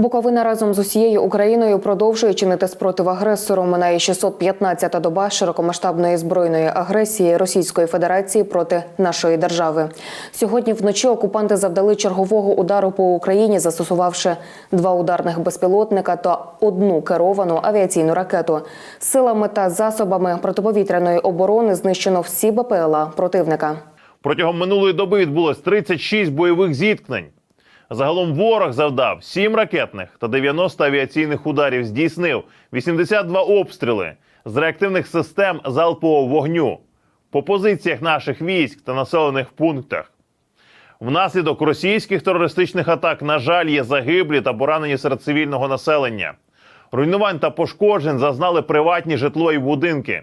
Буковина разом з усією Україною продовжує чинити спротив агресору. Минає 615-та доба широкомасштабної збройної агресії Російської Федерації проти нашої держави. Сьогодні вночі окупанти завдали чергового удару по Україні, застосувавши два ударних безпілотника та одну керовану авіаційну ракету. Силами та засобами протиповітряної оборони знищено всі БПЛА противника. Протягом минулої доби відбулось 36 бойових зіткнень. Загалом ворог завдав 7 ракетних та 90 авіаційних ударів, здійснив 82 обстріли з реактивних систем залпового вогню по позиціях наших військ та населених пунктах. Внаслідок російських терористичних атак, на жаль, є загиблі та поранені серед цивільного населення. Руйнувань та пошкоджень зазнали приватні житлові будинки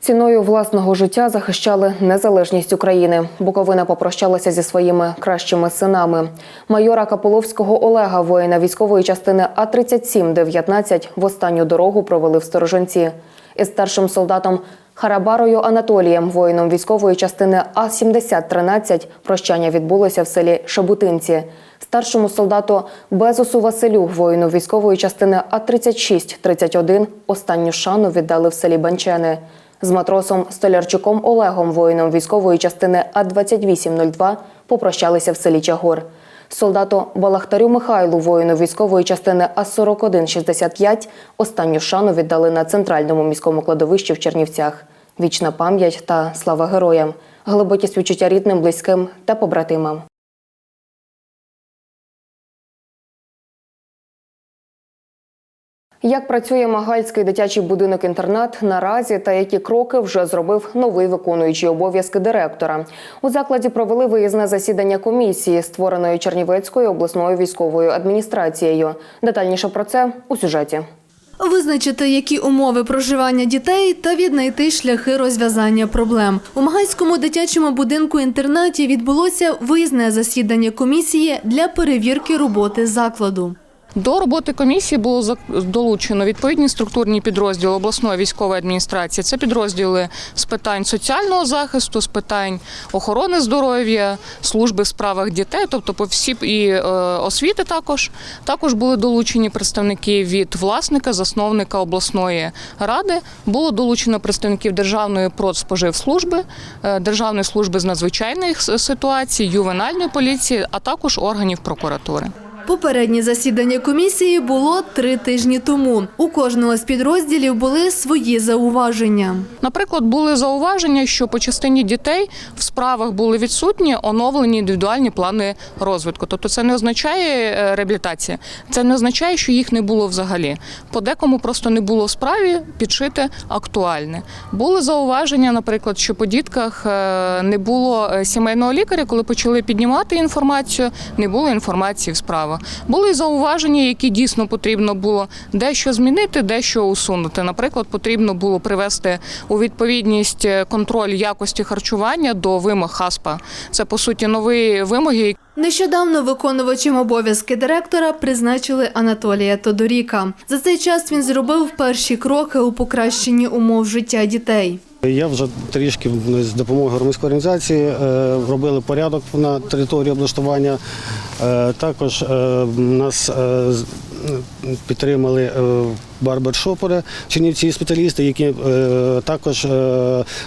Ціною власного життя захищали незалежність України. Буковина попрощалася зі своїми кращими синами. Майора Каполовського Олега, воїна військової частини А 3719 в останню дорогу провели в сторожинці. Із старшим солдатом Харабарою Анатолієм, воїном військової частини А 7013 прощання відбулося в селі Шабутинці. Старшому солдату Безусу Василю, воїну військової частини А 3631 останню шану віддали в селі Банчени. З матросом Столярчуком Олегом, воїном військової частини А-2802, попрощалися в селі Чагор. Солдату Балахтарю Михайлу, воїну військової частини А-4165, останню шану віддали на центральному міському кладовищі в Чернівцях. Вічна пам'ять та слава героям, глибокі співчуття рідним, близьким та побратимам. Як працює Магальський дитячий будинок-інтернат наразі та які кроки вже зробив новий виконуючий обов'язки директора? У закладі провели виїзне засідання комісії, створеної Чернівецькою обласною військовою адміністрацією. Детальніше про це у сюжеті. Визначити, які умови проживання дітей та віднайти шляхи розв'язання проблем. У Магайському дитячому будинку-інтернаті відбулося виїзне засідання комісії для перевірки роботи закладу. До роботи комісії було долучено відповідні структурні підрозділи обласної військової адміністрації. Це підрозділи з питань соціального захисту, з питань охорони здоров'я, служби в справах дітей, тобто по всі і е, освіти також. Також були долучені представники від власника, засновника обласної ради. Було долучено представників Державної продспоживслужби, е, Державної служби з надзвичайних ситуацій, ювенальної поліції, а також органів прокуратури. Попереднє засідання комісії було три тижні тому. У кожного з підрозділів були свої зауваження. Наприклад, були зауваження, що по частині дітей в справах були відсутні оновлені індивідуальні плани розвитку. Тобто це не означає е, реабілітація, це не означає, що їх не було взагалі. По декому просто не було в справі підшити актуальне. Були зауваження, наприклад, що по дітках е, не було е, сімейного лікаря, коли почали піднімати інформацію, не було інформації в справах. Були зауваження, які дійсно потрібно було дещо змінити, дещо усунути. Наприклад, потрібно було привести у відповідність е, контроль якості харчування до вимог ХАСПА. Це по суті нові вимоги, Нещодавно виконувачем обов'язки директора призначили Анатолія Тодоріка. За цей час він зробив перші кроки у покращенні умов життя дітей. Я вже трішки з допомогою громадської організації е, робили порядок на території облаштування. Е, Також е, нас підтримали барбершопери, чернівці спеціалісти, які також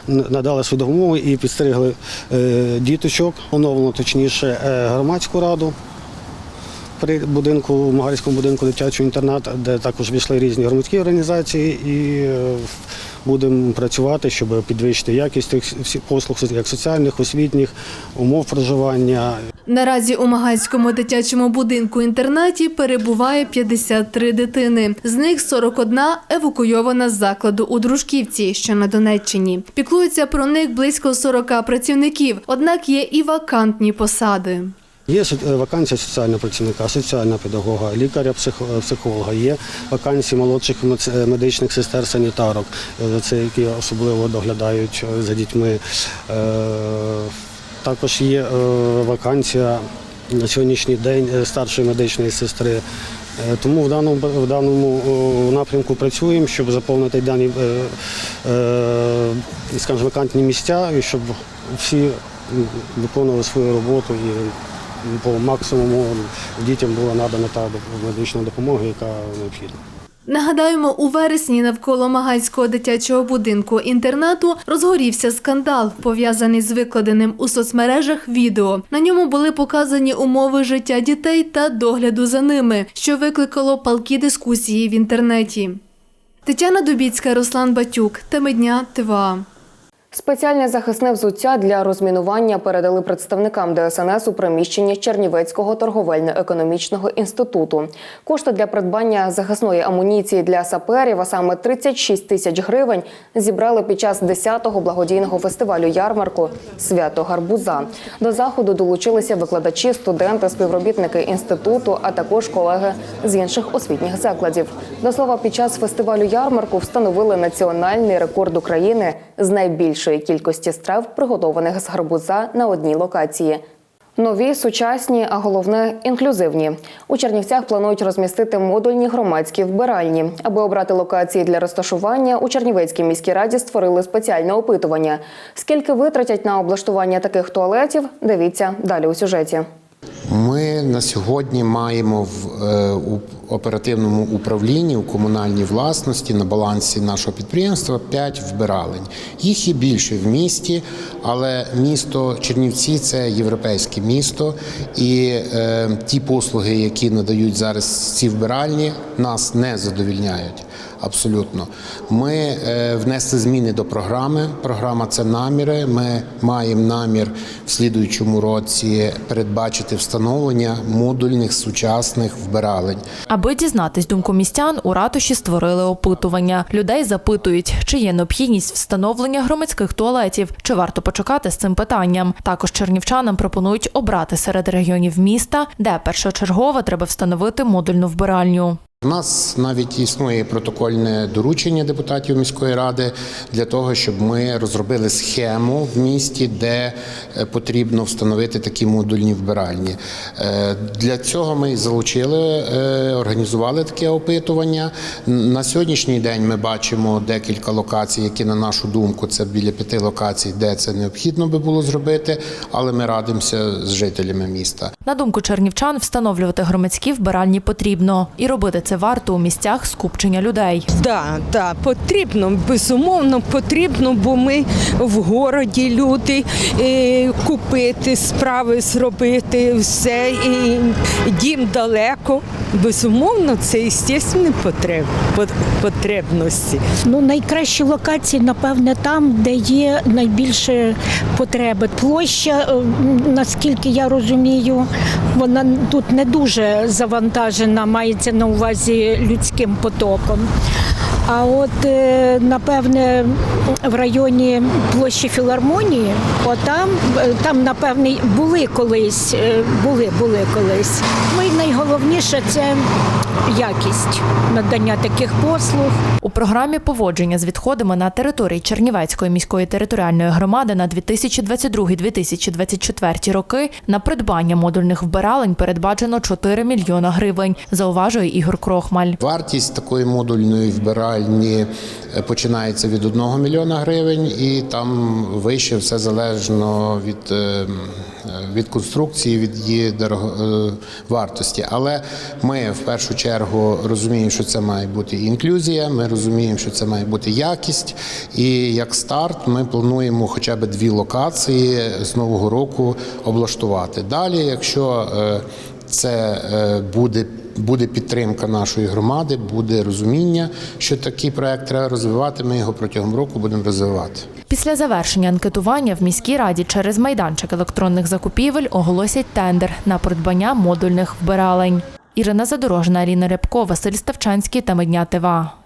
надали свою допомогу і підстерігли е, діточок, оновлено точніше громадську раду. При будинку, Магарському будинку дитячого інтернату, де також війшли різні громадські організації і е, будемо працювати, щоб підвищити якість тих послуг, як соціальних, освітніх, умов проживання, Наразі у Магайському дитячому будинку інтернаті перебуває 53 дитини. З них 41 евакуйована з закладу у Дружківці, що на Донеччині. Піклується про них близько 40 працівників, однак є і вакантні посади. Є е, вакансія соціального працівника, соціального педагога, лікаря, психолога, Є вакансії молодших е, медичних сестер, санітарок, е, це які особливо доглядають е, за дітьми. Е, Також є е, вакансія на сьогоднішній день е, старшої медичної сестри. Е, Тому в даному в даному напрямку працюємо, щоб заповнити дані е, е, скажімо, вакантні місця, і щоб всі виконували свою роботу і по максимуму дітям була надана та медична допомога, яка необхідна. Нагадаємо, у вересні навколо Магайського дитячого будинку інтернату розгорівся скандал, пов'язаний з викладеним у соцмережах відео. На ньому були показані умови життя дітей та догляду за ними, що викликало палкі дискусії в інтернеті. Тетяна Дубіцька, Руслан Батюк. Теми дня ТВА. Спеціальне захисне взуття для розмінування передали представникам ДСНС у приміщенні Чернівецького торговельно-економічного інституту. Кошти для придбання захисної амуніції для саперів, а саме 36 тисяч гривень, зібрали під час 10-го благодійного фестивалю ярмарку Свято Гарбуза. До заходу долучилися викладачі, студенти, співробітники інституту, а також колеги з інших освітніх закладів. До слова, під час фестивалю ярмарку встановили національний рекорд України з найбільшої кількості страв, приготованих з гарбуза на одній локації. Нові, сучасні, а головне інклюзивні. У Чернівцях планують розмістити модульні громадські вбиральні. Аби обрати локації для розташування, у Чернівецькій міській раді створили спеціальне опитування. Скільки витратять на облаштування таких туалетів? Дивіться далі у сюжеті. Ми на сьогодні маємо в е, оперативному управлінні у комунальній власності на балансі нашого підприємства 5 вбиралень. Їх є більше в місті, але місто Чернівці це європейське місто, і е, ті послуги, які надають зараз ці вбиральні, нас не задовільняють. Абсолютно, ми е, внесли зміни до програми. Програма це наміри. Ми маємо намір в слідуючому році передбачити встановлення модульних сучасних вбиралень. Аби дізнатись думку містян, у ратуші створили опитування. Людей запитують, чи є необхідність встановлення громадських туалетів, чи варто почекати з цим питанням. Також чернівчанам пропонують обрати серед регіонів міста, де першочергово треба встановити модульну вбиральню. У нас навіть існує протокольне доручення депутатів міської ради для того, щоб ми розробили схему в місті, де е, потрібно встановити такі модульні вбиральні. Е, Для цього ми залучили, е, організували таке опитування. На сьогоднішній день ми бачимо декілька локацій, які, на нашу думку, це біля п'яти локацій, де це необхідно би було зробити, але ми радимося з жителями міста. На думку чернівчан, встановлювати громадські вбиральні потрібно і робити це варто у місцях скупчення людей. Так, так, потрібно, безумовно потрібно, бо ми в городі люди е, купити, справи зробити, все, і дім далеко. Безумовно, це естественні потреб, потребності. Ну, найкращі локації, напевне, там, де є найбільше потреби. Площа, е, наскільки я розумію, вона тут не дуже завантажена, мається на увазі людським потоком. А от е, напевне в районі площі філармонії, отам е, там, напевне, були колись, е, були, були колись. І найголовніше це якість надання таких послуг. У програмі поводження з відходами на території Чернівецької міської територіальної громади на 2022-2024 роки на придбання модульних вбиралень передбачено 4 мільйона гривень, зауважує Ігор Крохмаль. Вартість такої модульної вбиральні е, починається від 1 мільйона гривень, і там вище все залежно від, е, від конструкції, від її е, вартості. Але ми в першу чергу розуміємо, що це має бути інклюзія. Ми розуміємо, що це має бути якість. І як старт, ми плануємо хоча б дві локації з нового року облаштувати. Далі, якщо е, це е, буде буде підтримка нашої громади, буде розуміння, що такий проект треба розвивати. Ми його протягом року будемо розвивати. Після завершення анкетування в міській раді через майданчик електронних закупівель оголосять тендер на придбання модульних вбиралень. Ірина Задорожна, Аріна Рябко, Василь Ставчанський та Медня ТВА.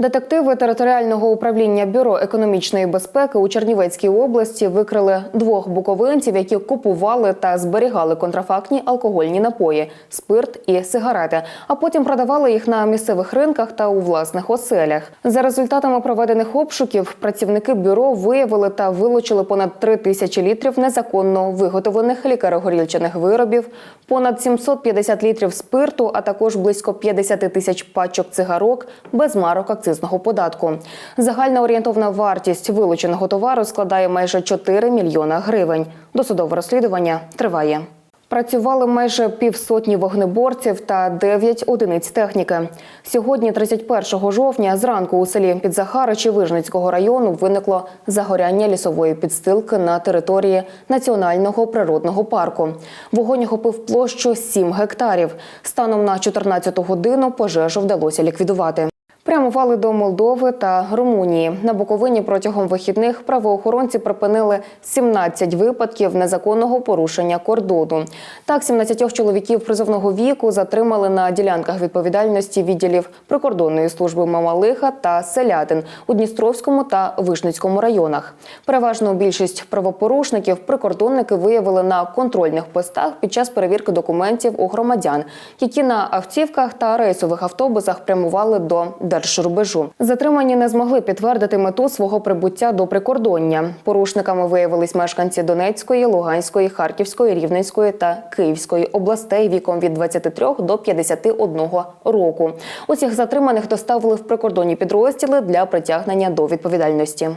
Детективи територіального управління бюро економічної безпеки у Чернівецькій області викрили двох буковинців, які купували та зберігали контрафактні алкогольні напої, спирт і сигарети, а потім продавали їх на місцевих ринках та у власних оселях. За результатами проведених обшуків працівники бюро виявили та вилучили понад 3 тисячі літрів незаконно виготовлених лікарогорільчаних виробів, понад 750 літрів спирту, а також близько 50 тисяч пачок цигарок без марок акцизного податку. Загальна орієнтовна вартість вилученого товару складає майже 4 мільйона гривень. Досудове розслідування триває. Працювали майже півсотні вогнеборців та 9 одиниць техніки. Сьогодні, 31 жовтня, зранку у селі Підзахаричі Вижницького району виникло загоряння лісової підстилки на території національного природного парку. Вогонь охопив площу 7 гектарів. Станом на 14 годину пожежу вдалося ліквідувати. Прямували до Молдови та Румунії. На Буковині протягом вихідних правоохоронці припинили 17 випадків незаконного порушення кордону. Так, 17 чоловіків призовного віку затримали на ділянках відповідальності відділів прикордонної служби Мамалиха та Селятин у Дністровському та Вишницькому районах. Переважну більшість правопорушників прикордонники виявили на контрольних постах під час перевірки документів у громадян, які на автівках та рейсових автобусах прямували до держрубежу. Затримані не змогли підтвердити мету свого прибуття до прикордоння. Порушниками виявились мешканці Донецької, Луганської, Харківської, Рівненської та Київської областей віком від 23 до 51 року. Усіх затриманих доставили в прикордонні підрозділи для притягнення до відповідальності.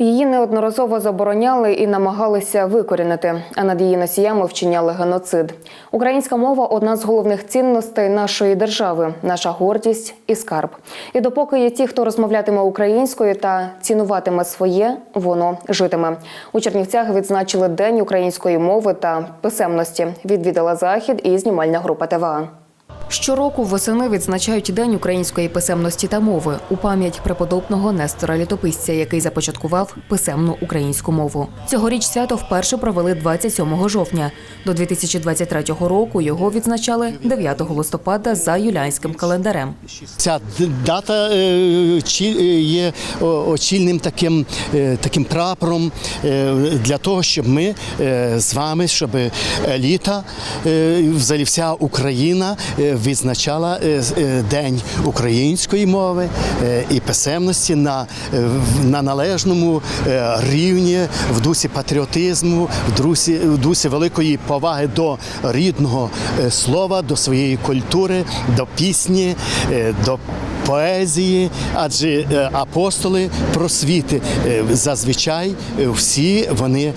Її неодноразово забороняли і намагалися викорінити, а над її носіями вчиняли геноцид. Українська мова одна з головних цінностей нашої держави, наша гордість і скарб. І допоки є ті, хто розмовлятиме українською та цінуватиме своє, воно житиме. У Чернівцях відзначили День української мови та писемності. Відвідала захід і знімальна група ТВА. Щороку восени відзначають День української писемності та мови у пам'ять преподобного Нестора Літописця, який започаткував писемну українську мову. Цьогоріч свято вперше провели 27 жовтня. До 2023 року його відзначали 9 листопада за юліанським календарем. Ця дата е, е, є очільним таким, е, таким прапором для того, щоб ми з вами, щоб еліта, взагалі вся Україна відзначала е, е, День української мови е, і писемності на, на належному рівні в дусі патріотизму, в дусі, в дусі великої поваги до рідного слова, до своєї культури, до пісні, до поезії, адже е, апостоли просвіти е, зазвичай е, всі вони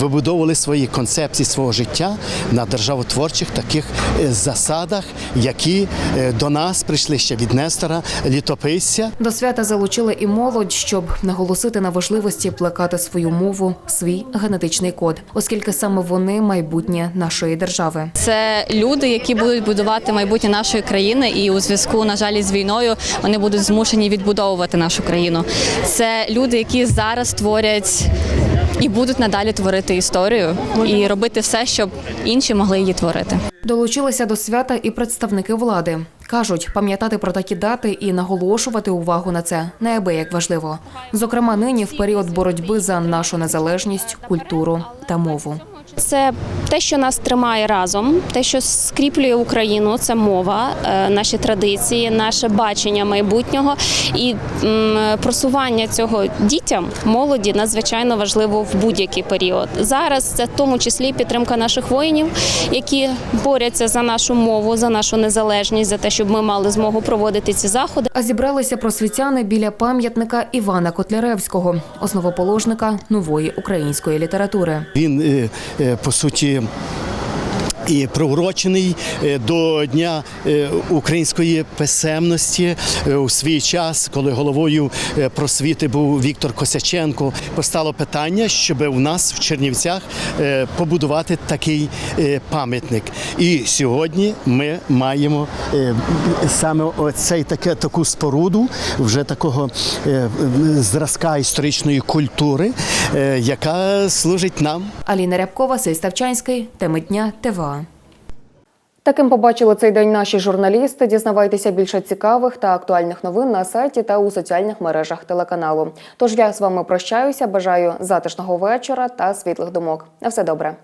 вибудовували свої концепції свого життя на державотворчих таких засадах, які до нас прийшли ще від Нестора літописця. До свята залучили і молодь, щоб наголосити на важливості плекати свою мову, свій генетичний код, оскільки саме вони майбутнє нашої держави. Це люди, які будуть будувати майбутнє нашої країни, і у зв'язку, на жаль, з війною вони будуть змушені відбудовувати нашу країну. Це люди, які зараз творять і будуть надалі творити історію і робити все, щоб інші могли її творити. Долучилися до свята і представники влади. Кажуть, пам'ятати про такі дати і наголошувати увагу на це неабияк важливо. Зокрема, нині в період боротьби за нашу незалежність, культуру та мову. Це те, що нас тримає разом, те, що скріплює Україну, це мова, е, наші традиції, наше бачення майбутнього і просування цього дітям, молоді надзвичайно важливо в будь-який період. Зараз це в тому числі підтримка наших воїнів, які борються за нашу мову, за нашу незалежність, за те, щоб ми мали змогу проводити ці заходи. А зібралися просвітяни біля пам'ятника Івана Котляревського, основоположника нової української літератури. Він е, е, по суті. І приурочений е, до Дня е, української писемності Е, у свій час, коли головою просвіти був Віктор Косяченко, постало питання, щоб у нас в Чернівцях побудувати такий пам'ятник. І сьогодні ми маємо саме оцей таке таку споруду, вже такого зразка історичної культури, яка служить нам. Аліна Рябкова, Василь Ставчанський, теми дня ТВА. Таким побачили цей день наші журналісти. Дізнавайтеся більше цікавих та актуальних новин на сайті та у соціальних мережах телеканалу. Тож я з вами прощаюся. Бажаю затишного вечора та світлих думок. На все добре.